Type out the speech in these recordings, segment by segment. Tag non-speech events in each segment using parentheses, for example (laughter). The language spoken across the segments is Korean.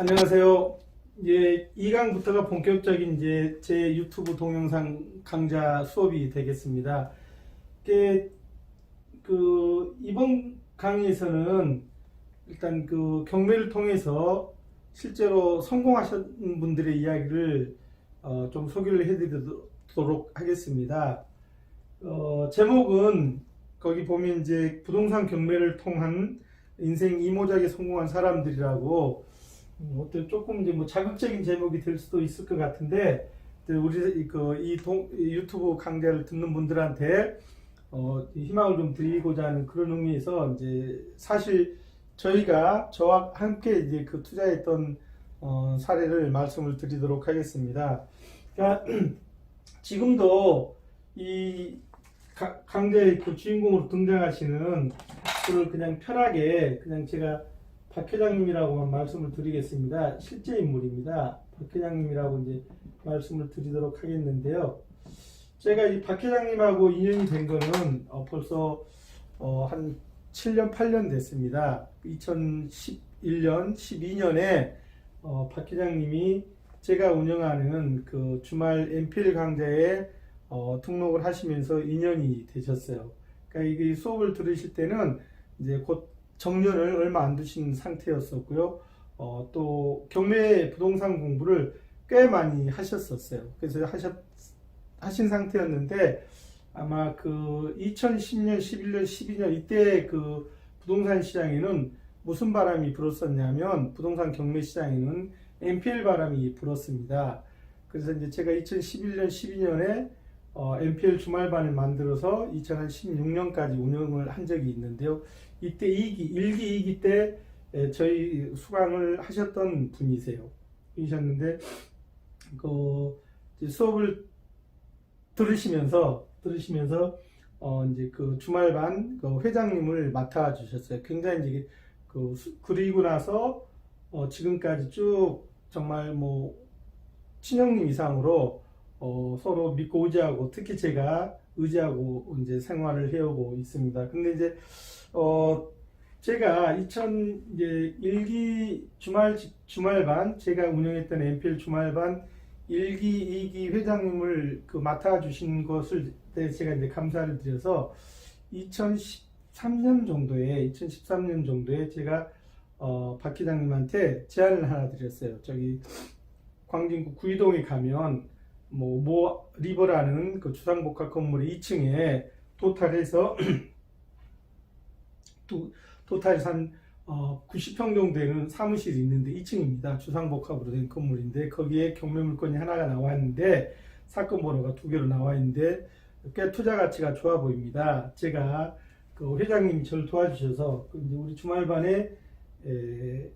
안녕하세요. 이제 2강부터가 본격적인 이제 제 유튜브 동영상 강좌 수업이 되겠습니다. 그 이번 강의에서는 일단 그 경매를 통해서 실제로 성공하신 분들의 이야기를 어, 좀 소개를 해드리도록 하겠습니다. 어, 제목은 거기 보면 이제 부동산 경매를 통한 인생 이모작에 성공한 사람들이라고 음, 어때 조금 이제 뭐 자극적인 제목이 될 수도 있을 것 같은데 우리 그이 유튜브 강좌를 듣는 분들한테 어, 이 희망을 좀 드리고자 하는 그런 의미에서 이제 사실 저희가 저와 함께 이제 그 투자했던 어, 사례를 말씀을 드리도록 하겠습니다. 그러니까 (clears throat) 지금도 이 가- 강좌의 그 주인공으로 등장하시는 분을 그냥 편하게 그냥 제가 박 회장님이라고만 말씀을 드리겠습니다. 실제 인물입니다. 박 회장님이라고 이제 말씀을 드리도록 하겠는데요. 제가 이 박 회장님하고 인연이 된 거는 어, 벌써 어, 한 7년, 8년 됐습니다. 2011년, 12년에 어, 박 회장님이 제가 운영하는 그 주말 MPL 강좌에 어, 등록을 하시면서 인연이 되셨어요. 그러니까 이게 수업을 들으실 때는 이제 곧 정년을 얼마 안 두신 상태였었고요. 어, 또 경매 부동산 공부를 꽤 많이 하셨었어요. 그래서 하셨 하신 상태였는데 아마 그 2010년, 11년, 12년 이때 그 부동산 시장에는 무슨 바람이 불었었냐면 부동산 경매 시장에는 NPL 바람이 불었습니다. 그래서 이제 제가 2011년, 12년에 어, NPL 주말반을 만들어서 2016년까지 운영을 한 적이 있는데요. 이때 2기, 1기, 2기 때 에, 저희 수강을 하셨던 분이세요. 이셨는데 그 수업을 들으시면서 들으시면서 어 이제 그 주말반 그 회장님을 맡아 주셨어요. 굉장히 이제 그 수- 그리고 나서 어 지금까지 쭉 정말 뭐 친형님 이상으로 어 서로 믿고 의지하고 특히 제가 의지하고 이제 생활을 해오고 있습니다. 근데 이제 어 제가 2000 이제 일기 주말 주말반 제가 운영했던 MPL 주말반 1기, 2기 회장님을 그 맡아 주신 것을 때 제가 이제 감사를 드려서 2013년 정도에 2013년 정도에 제가 어, 박 회장님한테 제안을 하나 드렸어요. 저기 광진구 구이동에 가면 뭐모 리버라는 그 주상복합 건물의 2층에 토탈해서 (clears throat) 또 토탈해서 한 어, 90평 정도 되는 사무실이 있는데 2층입니다. 주상복합으로 된 건물인데 거기에 경매 물건이 하나가 나왔는데 사건 번호가 두 개로 나와 있는데 꽤 투자 가치가 좋아 보입니다. 제가 그 회장님이 저를 도와주셔서 그 우리 주말반에 에,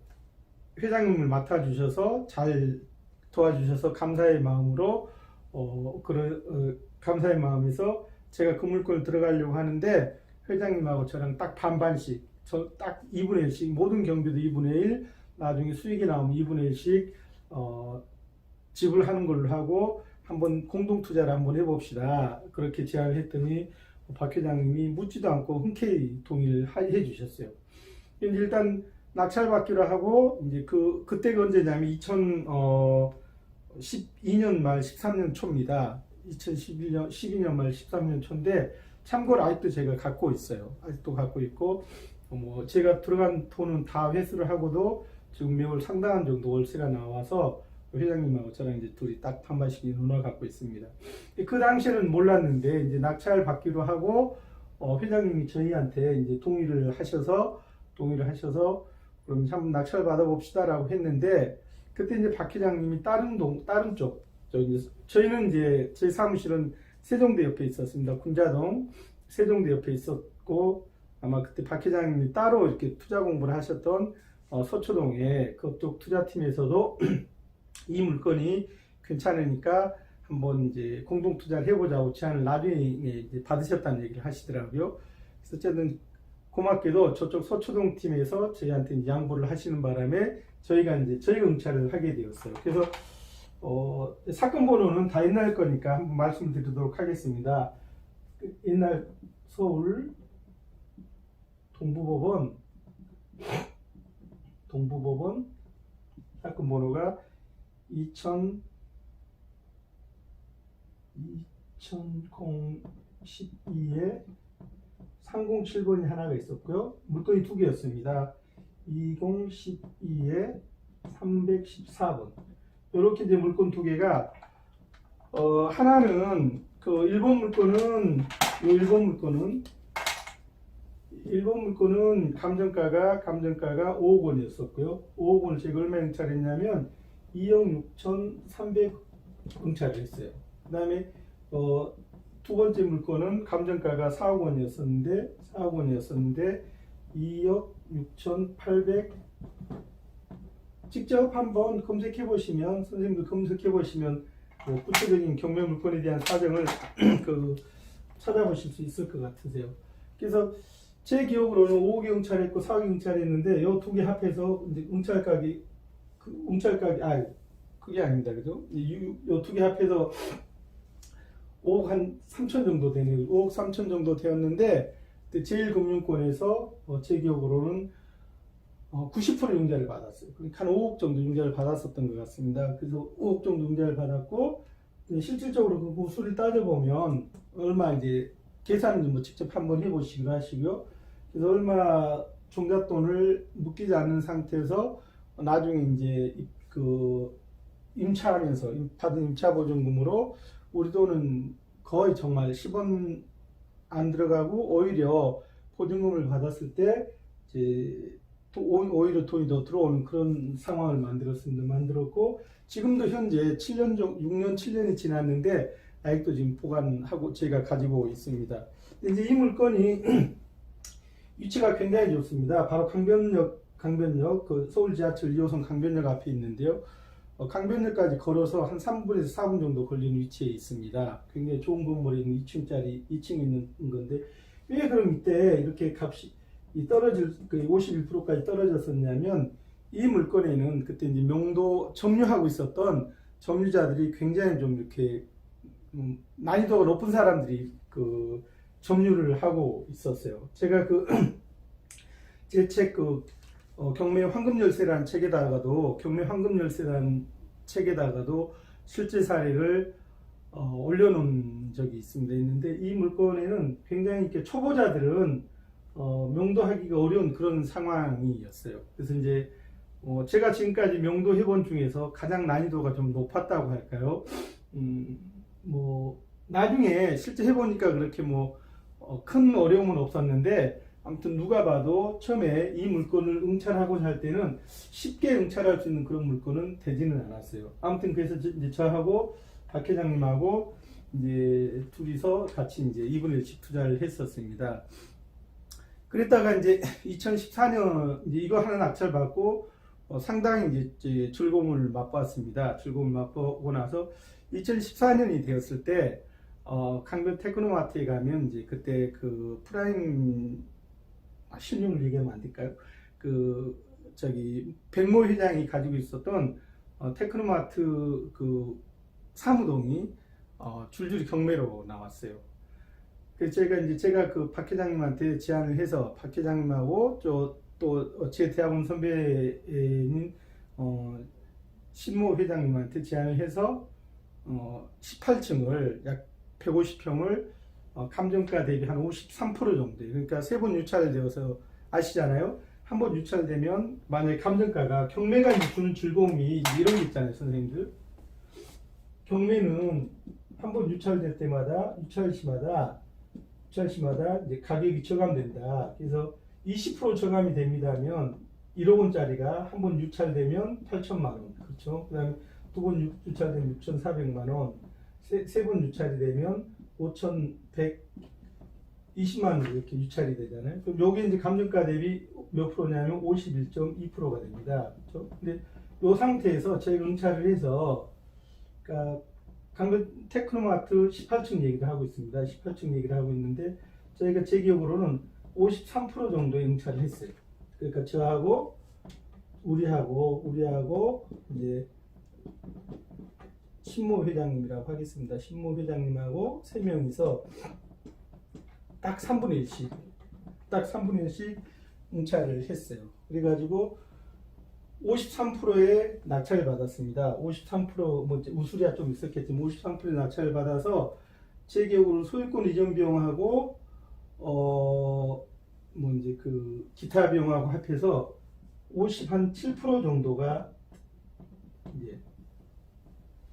회장님을 맡아주셔서 잘 도와주셔서 감사의 마음으로 어, 그런 어, 감사의 마음에서 제가 그 물건을 들어가려고 하는데 회장님하고 저랑 딱 반반씩 저 딱 2분의 1씩 모든 경비도 2분의 1 나중에 수익이 나오면 2분의 1씩 어, 지불하는 걸로 하고 한번 공동 투자를 한번 해봅시다 그렇게 제안을 했더니 박 회장님이 묻지도 않고 흔쾌히 동의를 하- 해주셨어요. 근데 일단 낙찰받기로 하고 이제 그 그때가 언제냐면 2012년 말 13년 초입니다. 2011년 12년 말 13년 초인데 참고로 아직도 제가 갖고 있어요. 아직도 갖고 있고 어, 뭐 제가 들어간 돈은 다 회수를 하고도 지금 매월 상당한 정도 월세가 나와서 회장님하고 저랑 이제 둘이 딱 반반씩 누나 갖고 있습니다. 그 당시에는 몰랐는데 이제 낙찰 받기로 하고 어, 회장님이 저희한테 이제 동의를 하셔서 동의를 하셔서 그럼 한번 낙찰 받아봅시다라고 했는데 그때 이제 박 회장님이 다른 동 다른 쪽저 이제 저희는 이제 저희 사무실은 세종대 옆에 있었습니다. 군자동 세종대 옆에 있었고 아마 그때 박 회장님이 따로 이렇게 투자 공부를 하셨던 어, 서초동에 그쪽 투자팀에서도 (clears throat) 이 물건이 괜찮으니까 한번 이제 공동 투자를 해보자고 제안을 나중에 받으셨다는 얘기를 하시더라고요. 그래서 어쨌든 고맙게도 저쪽 서초동 팀에서 저희한테 양보를 하시는 바람에 저희가 이제 저희가 응찰을 하게 되었어요. 그래서 어, 사건 번호는 다 옛날 거니까 한번 말씀드리도록 하겠습니다. 그 옛날 서울 동부법원 동부법원 사건 번호가 2000 2012에 307번이 하나가 있었고요. 물건이 두 개였습니다. 2012에 314번. 이렇게 이제 물건 두 개가 어, 하나는 그 일본 물건은 요 일본 물건은 일본 물건은 감정가가 감정가가 5억 원이었었고요. 5억 원을 제가 얼마 응찰했냐면 2억 6,300 응찰을 했어요. 그다음에 어, 두 번째 물건은 감정가가 4억 원이었었는데 4억 원이었었는데 2억 6,800 직접 한번 검색해 보시면 선생님도 검색해 보시면 뭐 구체적인 경매 물건에 대한 사정을 (clears throat) 그 찾아보실 수 있을 것 같으세요. 그래서 제 기억으로는 5억 응찰했고 4억 응찰했는데 이 두 개 합해서 이제 응찰가기 그 응찰가기 아 그게 아닙니다, 그죠? 이두 개 합해서 5억 한 3천 정도 되네요. 5억 3천 정도 되었는데 제일금융권에서 어, 제 기억으로는 어, 90% 융자를 받았어요. 그러니까 한 5억 정도 융자를 받았었던 것 같습니다. 그래서 5억 정도 융자를 받았고 실질적으로 그 구수를 따져보면 얼마 이제 계산은 뭐 직접 한번 해보시기로 하시고요. 그래서 얼마 종잣돈을 묶이지 않는 상태에서 나중에 이제 이- 그 임차하면서 임- 받은 임차 보증금으로 우리 돈은 거의 정말 10원 안 들어가고 오히려 보증금을 받았을 때 이제 오히려 돈이 더 들어오는 그런 상황을 만들었습니다. 만들었고 지금도 현재 7년 정 6년 7년이 지났는데 아직도 지금 보관하고 제가 가지고 있습니다. 이제 이 물건이 (clears throat) 위치가 굉장히 좋습니다. 바로 강변역 강변역 그 서울 지하철 2호선 강변역 앞에 있는데요. 어, 강변역까지 걸어서 한 3분에서 4분 정도 걸리는 위치에 있습니다. 굉장히 좋은 건물에 있는 2층짜리 2층 있는 건데 왜 그럼 이때 이렇게 값이 이 떨어질 그 51%까지 떨어졌었냐면 이 물건에는 그때 이제 명도 점유하고 있었던 점유자들이 굉장히 좀 이렇게 음, 난이도가 높은 사람들이 그 점유를 하고 있었어요. 제가 그 (clears throat) 제 책그 경매 황금 열쇠라는 책에다가도 경매 황금 열쇠라는 책에다가도 실제 사례를 어, 올려놓은 적이 있습니다. 있는데 이 물건에는 굉장히 이렇게 초보자들은 어, 명도하기가 어려운 그런 상황이었어요. 그래서 이제 어, 제가 지금까지 명도 해본 중에서 가장 난이도가 좀 높았다고 할까요? 음, 뭐 나중에 실제 해보니까 그렇게 뭐 큰 어려움은 없었는데 아무튼 누가 봐도 처음에 이 물건을 응찰하고자 할 때는 쉽게 응찰할 수 있는 그런 물건은 되지는 않았어요. 아무튼 그래서 저- 이제 저하고 박 회장님하고 이제 둘이서 같이 이제 2분의 1씩 투자를 했었습니다. 그랬다가 이제 (laughs) 2014년 이제 이거 하나 낙찰 받고 어, 상당히 이제, 이제 즐거움을 맛봤습니다. 즐거움을 맛보고 나서 2014년이 되었을 때 어, 강변 테크노마트에 가면 이제 그때 그 프라임 아, 신용을 얘기하면 안 될까요? 그 저기 백모 회장이 가지고 있었던 어, 테크노마트 그 사무동이 어, 줄줄이 경매로 나왔어요. 그래서 제가 이제 제가 그 박 회장님한테 제안을 해서 박 회장님하고 또또제 대학원 선배인 어, 신모 회장님한테 제안을 해서 어, 18층을 약 150평을 어, 감정가 대비 한 53% 정도. 그러니까 세 번 유찰되어서 아시잖아요. 한 번 유찰되면 만약에 감정가가 경매가 주는 즐거움이 이런 게 있잖아요, 선생님들. 경매는 한 번 유찰될 때마다 유찰 시마다 유찰 시마다 이제 가격이 저감된다. 그래서 20% 저감이 됩니다 하면 1억 원짜리가 한 번 유찰되면 8천만 원. 그렇죠? 그다음에 두 번 유찰되면 6,400만 원. 세번 유찰이 되면 5,120만 원 이렇게 유찰이 되잖아요. 그럼 요게 이제 감정가 대비 몇 프로냐면 51.2%가 됩니다. 그렇죠? 근데 요 상태에서 저희가 응찰을 해서 그러니까 강변 테크노마트 18층 얘기를 하고 있습니다. 18층 얘기를 하고 있는데 저희가 제 기억으로는 53% 정도의 응찰을 했어요. 그러니까 저하고 우리하고 우리하고 이제 신모 회장님이라고 하겠습니다. 신모 회장님하고 세 명이서 딱 3분의 1씩 딱 3분의 1씩 응찰을 했어요. 그래가지고 53%의 낙찰을 받았습니다. 53%뭐 우수리가 좀 있었겠지만 53%의 낙찰을 받아서 제 기억으로 소유권 이전 비용하고 어 뭐 이제 그 기타 비용하고 합해서 50 한 7% 정도가 이제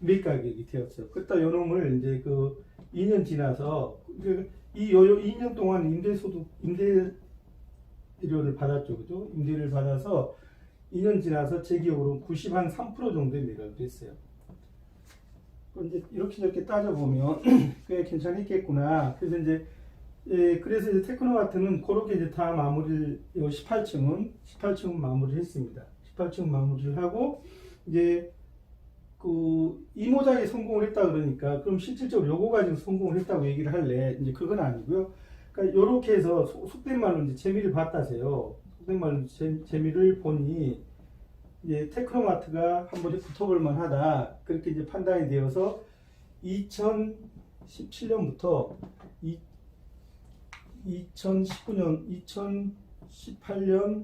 매입 가격이 되었어요. 그때 요놈을 이제 그 2년 지나서 그이요 2년 동안 임대소득 임대료를 받았죠, 그죠? 임대를 받아서 2년 지나서 제 기억으로 90한 3% 정도의 매각을 했어요. 그럼 이제 이렇게 저렇게 따져보면 (clears throat) 꽤 괜찮겠구나. 그래서 이제 예, 그래서 이제 테크노 마트는 그렇게 이제 다 마무리를 요 18층은 18층은 마무리를 했습니다. 18층 마무리를 하고 이제 그 이모작에 성공을 했다 그러니까 그럼 실질적으로 요거 가지고 성공을 했다고 얘기를 할래 이제 그건 아니고요. 그러니까 요렇게 해서 소- 속된 말로 이제 재미를 봤다세요. 속된 말로 재, 재미를 보니 이제 테크노마트가 한 번에 붙어볼 만하다 그렇게 이제 판단이 되어서 2017년부터 2019년 2018년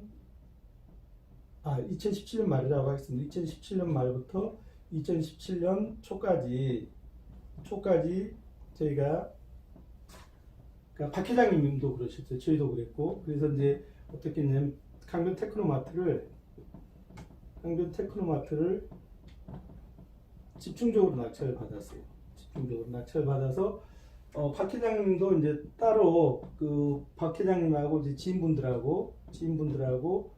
아 2017년 말이라고 하겠습니다. 2017년 말부터 2017년 초까지 초까지 저희가 그러니까 박 회장님도 그러셨죠. 저희도 그랬고 그래서 이제 어떻게 했냐면 강변 테크노마트를 강변 테크노마트를 집중적으로 낙찰을 받았어요. 집중적으로 낙찰을 받아서 어, 박 회장님도 이제 따로 그 박 회장님하고 이제 지인분들하고 지인분들하고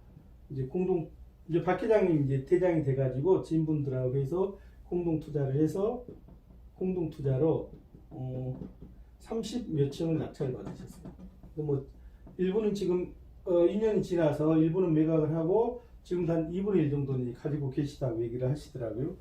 이제 공동 이제 박 회장님 이제 대장이 돼가지고 지인분들하고 해서 공동 투자를 해서 공동 투자로 어, 30몇 층을 낙찰을 받으셨어요. 그뭐 일부는 지금 어, 2년이 지나서 일부는 매각을 하고 지금 한 2분의 1 정도는 가지고 계시다고 얘기를 하시더라고요.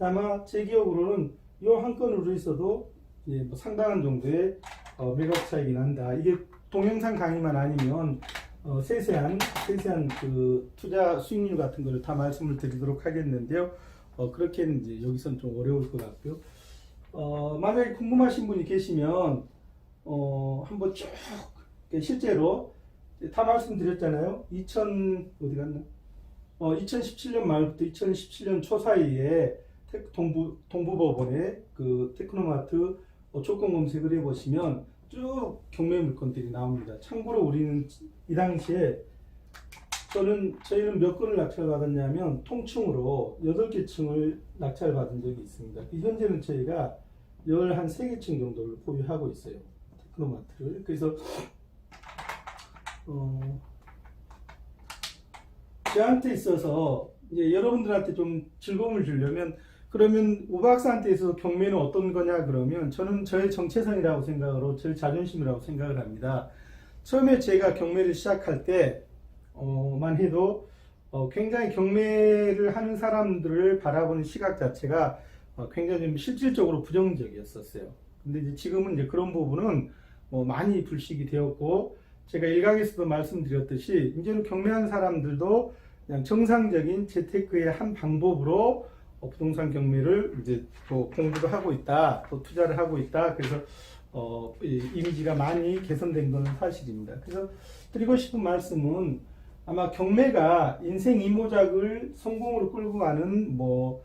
아마 제 기억으로는 이 한 건으로 있어도 예, 뭐 상당한 정도의 어, 매각 차익이 난다. 이게 동영상 강의만 아니면 어, 세세한 세세한 그 투자 수익률 같은 거를 다 말씀을 드리도록 하겠는데요. 어, 그렇게는 이제 여기선 좀 어려울 것 같고요. 어, 만약에 궁금하신 분이 계시면 어, 한번 쭉 실제로 다 말씀드렸잖아요. 2000 어디 갔나? 어, 2017년 말부터 2017년 초 사이에 테- 동부 동부법원의 그 테크노마트 어, 조건 검색을 해보시면 쭉 경매 물건들이 나옵니다. 참고로 우리는 이 당시에 저는 저희는 몇 건을 낙찰 받았냐면 통층으로 8개 층을 낙찰 받은 적이 있습니다. 그 현재는 저희가 13, 3개 층 정도를 보유하고 있어요. 테크노마트를. 그래서 어, 저한테 있어서 이제 여러분들한테 좀 즐거움을 주려면 그러면 우 박사한테 있어서 경매는 어떤 거냐 그러면 저는 저의 정체성이라고 생각으로 저의 자존심이라고 생각을 합니다. 처음에 제가 경매를 시작할 때만 해도 어, 굉장히 경매를 하는 사람들을 바라보는 시각 자체가 어, 굉장히 좀 실질적으로 부정적이었었어요. 근데 이제 지금은 이제 그런 부분은 뭐 많이 불식이 되었고 제가 일강에서도 말씀드렸듯이 이제는 경매한 사람들도 그냥 정상적인 재테크의 한 방법으로 어, 부동산 경매를 이제 또 공부를 하고 있다, 또 투자를 하고 있다. 그래서 어, 이 이미지가 많이 개선된 것은 사실입니다. 그래서 드리고 싶은 말씀은 아마 경매가 인생 이모작을 성공으로 끌고 가는 뭐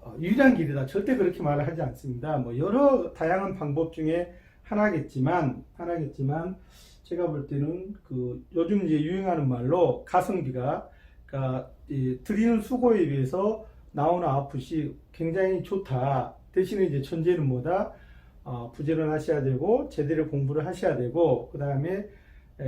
어, 유일한 길이다. 절대 그렇게 말을 하지 않습니다. 뭐 여러 다양한 방법 중에 하나겠지만 하나겠지만 제가 볼 때는 그 요즘 이제 유행하는 말로 가성비가 그러니까 이 드리는 수고에 비해서 나오는 아웃풋이 굉장히 좋다. 대신에 이제 전제는 뭐다? 어, 부지런 하셔야 되고 제대로 공부를 하셔야 되고 그 다음에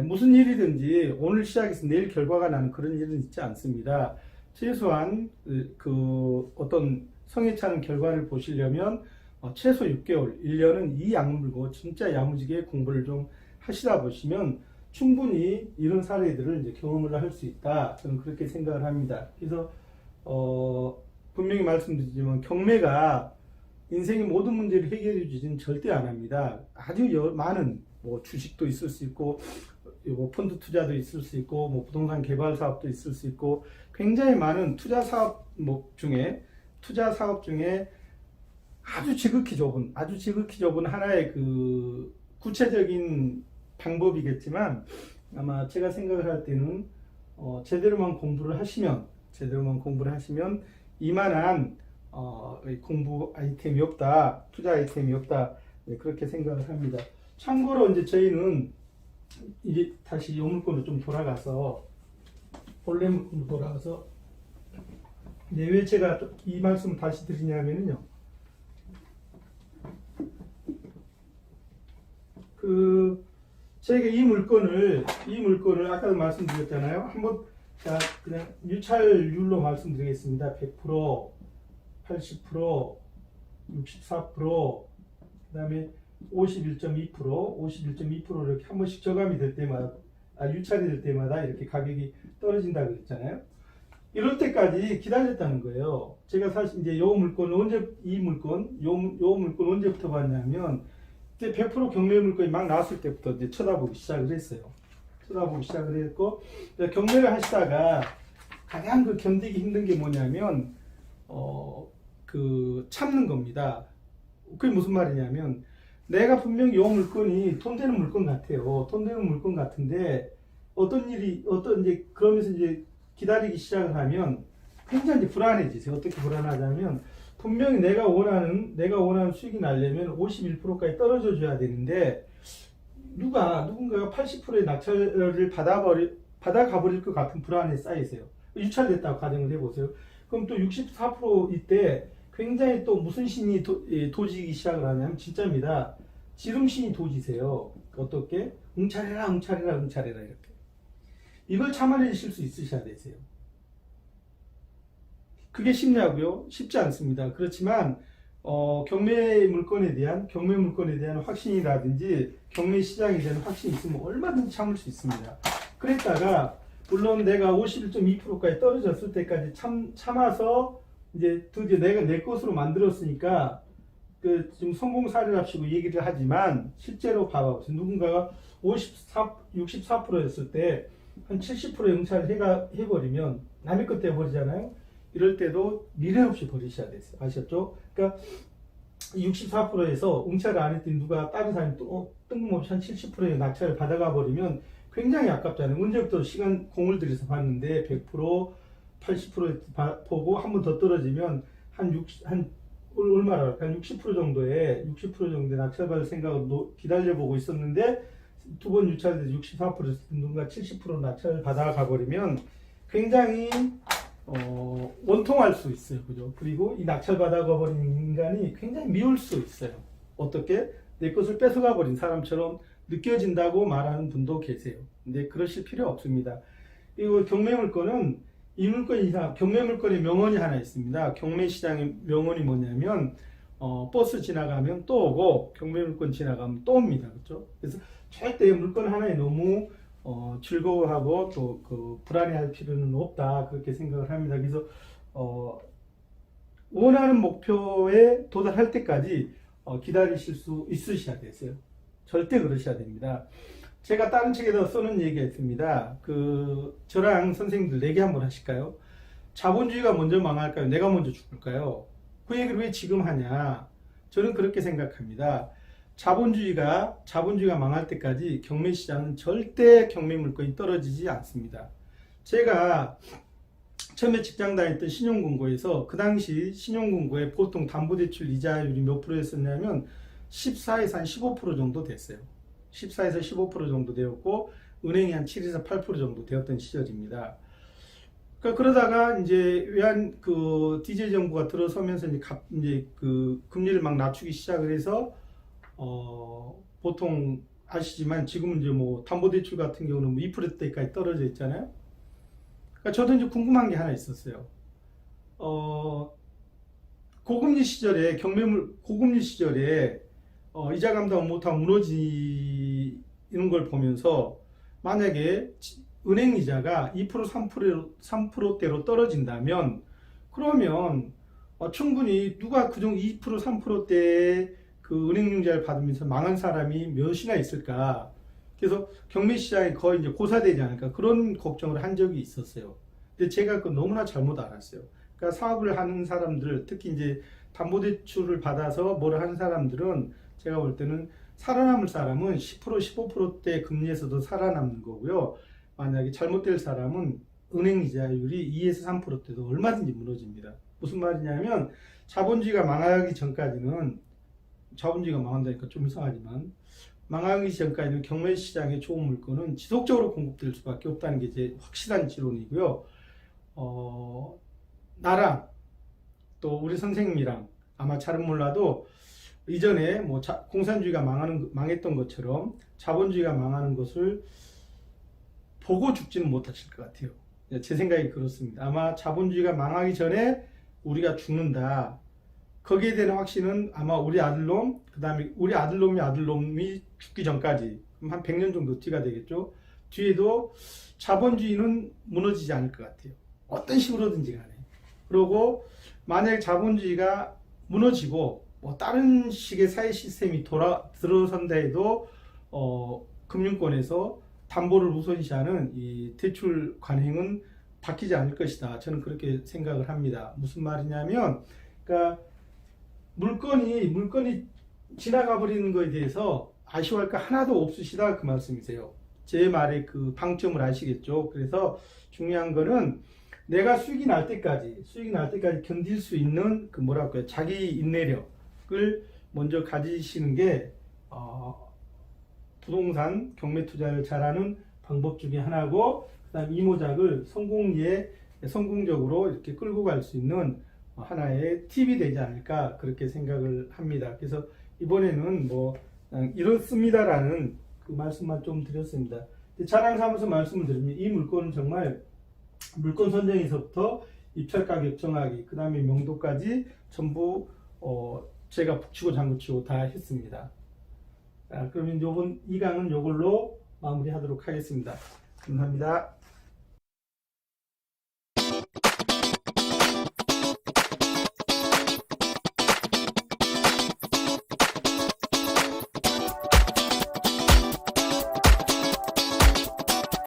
무슨 일이든지 오늘 시작해서 내일 결과가 나는 그런 일은 있지 않습니다. 최소한 그, 그 어떤 성에 차는 결과를 보시려면 어, 최소 6개월, 1년은 이 약물고 진짜 야무지게 공부를 좀 하시다 보시면 충분히 이런 사례들을 이제 경험을 할 수 있다. 저는 그렇게 생각을 합니다. 그래서 어, 분명히 말씀드리지만 경매가 인생의 모든 문제를 해결해 주지는 절대 안 합니다. 아주 여- 많은 뭐 주식도 있을 수 있고 뭐 펀드 투자도 있을 수 있고 뭐 부동산 개발 사업도 있을 수 있고 굉장히 많은 투자 사업 뭐 중에 투자 사업 중에 아주 지극히 좁은 아주 지극히 좁은 하나의 그 구체적인 방법이겠지만 아마 제가 생각을 할 때는 어, 제대로만 공부를 하시면 제대로만 공부를 하시면 이만한 어, 이 공부 아이템이 없다, 투자 아이템이 없다 네, 그렇게 생각을 합니다. 참고로 이제 저희는 이제 다시 요 물건으로 좀 돌아가서 본래 물건으로 돌아가서 네, 왜 제가 또이 말씀을 다시 드리냐면요. 그 저희가 이 물건을 이 물건을 아까도 말씀드렸잖아요. 한번 자 그냥 유찰률로 말씀드리겠습니다. 100%, 80%, 64%, 그 다음에 51.2%, 51.2% 이렇게 한 번씩 저감이 될 때마다 아, 유찰이 될 때마다 이렇게 가격이 떨어진다 그랬잖아요. 이럴 때까지 기다렸다는 거예요. 제가 사실 이제 요 물건 언제 이 물건 요, 요 물건 언제부터 봤냐면 이제 100% 경매 물건이 막 나왔을 때부터 이제 쳐다보기 시작을 했어요. 쳐다보기 시작을 했고 경매를 하시다가 가장 그 견디기 힘든 게 뭐냐면 어 그 참는 겁니다. 그게 무슨 말이냐면 내가 분명히 요 물건이 돈 되는 물건 같아요. 돈 되는 물건 같은데 어떤 일이 어떤 이제 그러면서 이제 기다리기 시작을 하면 굉장히 불안해지세요. 어떻게 불안하냐면 분명히 내가 원하는 내가 원하는 수익이 나려면 51%까지 떨어져 줘야 되는데 누가 누군가가 80%의 낙찰을 받아버리 받아가 버릴 것 같은 불안에 쌓이세요. 유찰됐다고 가정을 해보세요. 그럼 또 64% 이때 굉장히 또 무슨 신이 도, 예, 도지기 시작을 하냐면 진짜입니다. 지름신이 도지세요. 어떻게? 웅찰해라, 웅찰해라, 웅찰해라 이렇게. 이걸 참아내실 수 있으셔야 되세요. 그게 쉽냐고요? 쉽지 않습니다. 그렇지만 어, 경매 물건에 대한 경매 물건에 대한 확신이라든지 경매 시장에 대한 확신이 있으면 얼마든지 참을 수 있습니다. 그랬다가 물론 내가 51.2%까지 떨어졌을 때까지 참 참아서 이제 드디어 내가 내 것으로 만들었으니까 그 지금 성공 사례랍시고 얘기를 하지만 실제로 봐봐보세요. 누군가가 54, 64%였을 때 한 70% 응찰을 해가, 해버리면 남의 것 때문에 버리잖아요. 이럴 때도 미래 없이 버리셔야 돼요. 아셨죠? 그러니까 64%에서 응찰을 안 했더니 누가 다른 사람이 또 어, 뜬금없이 한 70%의 낙찰을 받아가 버리면 굉장히 아깝잖아요. 언제부터 시간 공을 들여서 봤는데 100% 80% 바- 보고 한 번 더 떨어지면 한 60, 한 얼- 얼마라 할까? 한60% 정도의 60% 정도의 낙찰받을 생각으로 기다려보고 있었는데 두 번 유찰돼서 64% 누군가 70% 낙찰을 받아가 버리면 굉장히 어, 원통할 수 있어요. 그죠? 그리고 이 낙찰 받아가 버린 인간이 굉장히 미울 수 있어요. 어떻게? 내 것을 뺏어가 버린 사람처럼 느껴진다고 말하는 분도 계세요. 근데 그러실 필요 없습니다. 그리고 경매 물건은 이 물건 이상, 경매 물건의 명언이 하나 있습니다. 경매 시장의 명언이 뭐냐면, 어, 버스 지나가면 또 오고, 경매 물건 지나가면 또 옵니다. 그죠? 그래서 절대 물건 하나에 너무 어, 즐거워하고 또 그 불안해할 필요는 없다 그렇게 생각을 합니다. 그래서 어, 원하는 목표에 도달할 때까지 어, 기다리실 수 있으셔야 되세요. 절대 그러셔야 됩니다. 제가 다른 책에서 쓰는 얘기가 있습니다. 그 저랑 선생님들 내기 한번 하실까요? 자본주의가 먼저 망할까요? 내가 먼저 죽을까요? 그 얘기를 왜 지금 하냐? 저는 그렇게 생각합니다. 자본주의가 자본주의가 망할 때까지 경매 시장은 절대 경매 물건이 떨어지지 않습니다. 제가 처음에 직장 다녔던 신용공고에서 그 당시 신용공고에 보통 담보대출 이자율이 몇 프로였었냐면 14에서 한 15% 정도 됐어요. 14에서 15% 정도 되었고 은행이 한 7에서 8% 정도 되었던 시절입니다. 그러니까 그러다가 이제 외환 그 DJ 정부가 들어서면서 이제 갑 이제 그 금리를 막 낮추기 시작을 해서 어, 보통 아시지만 지금은 이제 뭐 담보대출 같은 경우는 뭐 2%대까지 떨어져 있잖아요. 그러니까 저도 이제 궁금한 게 하나 있었어요. 어, 고금리 시절에 경매물 고금리 시절에 어, 이자 감당 못하면 무너지는 걸 보면서 만약에 지- 은행 이자가 2% 3% 3%대로 떨어진다면 그러면 어, 충분히 누가 그중 2% 3%대의 그 은행융자를 받으면서 망한 사람이 몇이나 있을까? 그래서 경매 시장이 거의 이제 고사되지 않을까 그런 걱정을 한 적이 있었어요. 근데 제가 그 너무나 잘못 알았어요. 그러니까 사업을 하는 사람들, 특히 이제 담보대출을 받아서 뭘 하는 사람들은 제가 볼 때는 살아남을 사람은 10% 15%대 금리에서도 살아남는 거고요. 만약에 잘못될 사람은 은행 이자율이 2에서 3%대도 얼마든지 무너집니다. 무슨 말이냐면 자본주의가 망하기 전까지는 자본주의가 망한다니까 좀 이상하지만 망하기 전까지는 경매 시장에 좋은 물건은 지속적으로 공급될 수밖에 없다는 게 이제 확실한 지론이고요. 어, 나랑 또 우리 선생님이랑 아마 잘은 몰라도 이전에 뭐 자- 공산주의가 망하는 망했던 것처럼 자본주의가 망하는 것을 보고 죽지는 못하실 것 같아요. 예, 제 생각이 그렇습니다. 아마 자본주의가 망하기 전에 우리가 죽는다. 거기에 대한 확신은 아마 우리 아들놈, 그 다음에 우리 아들놈이 아들놈이 죽기 전까지 한 100년 정도 뒤가 되겠죠. 뒤에도 자본주의는 무너지지 않을 것 같아요. 어떤 식으로든지 간에. 그리고 만약 자본주의가 무너지고 뭐 다른 식의 사회 시스템이 돌아 들어선다 해도 어, 금융권에서 담보를 우선시하는 이 대출 관행은 바뀌지 않을 것이다. 저는 그렇게 생각을 합니다. 무슨 말이냐면, 그러니까 물건이 물건이 지나가 버리는 것에 대해서 아쉬워할 거 하나도 없으시다 그 말씀이세요. 제 말의 그 방점을 아시겠죠? 그래서 중요한 거는 내가 수익이 날 때까지 수익이 날 때까지 견딜 수 있는 그 뭐랄까요 자기 인내력을 먼저 가지시는 게 어, 부동산 경매 투자를 잘하는 방법 중에 하나고 그다음 이모작을 성공리에 성공적으로 이렇게 끌고 갈 수 있는 하나의 팁이 되지 않을까 그렇게 생각을 합니다. 그래서 이번에는 뭐 그냥 이렇습니다라는 그 말씀만 좀 드렸습니다. 자랑 삼아서 말씀을 드리면 이 물건은 정말 물건 선정에서부터 입찰 가격 정하기, 그 다음에 명도까지 전부 어, 제가 북치고 장구치고 다 했습니다. 자, 그러면 요번 이 강은 요걸로 마무리하도록 하겠습니다. 감사합니다.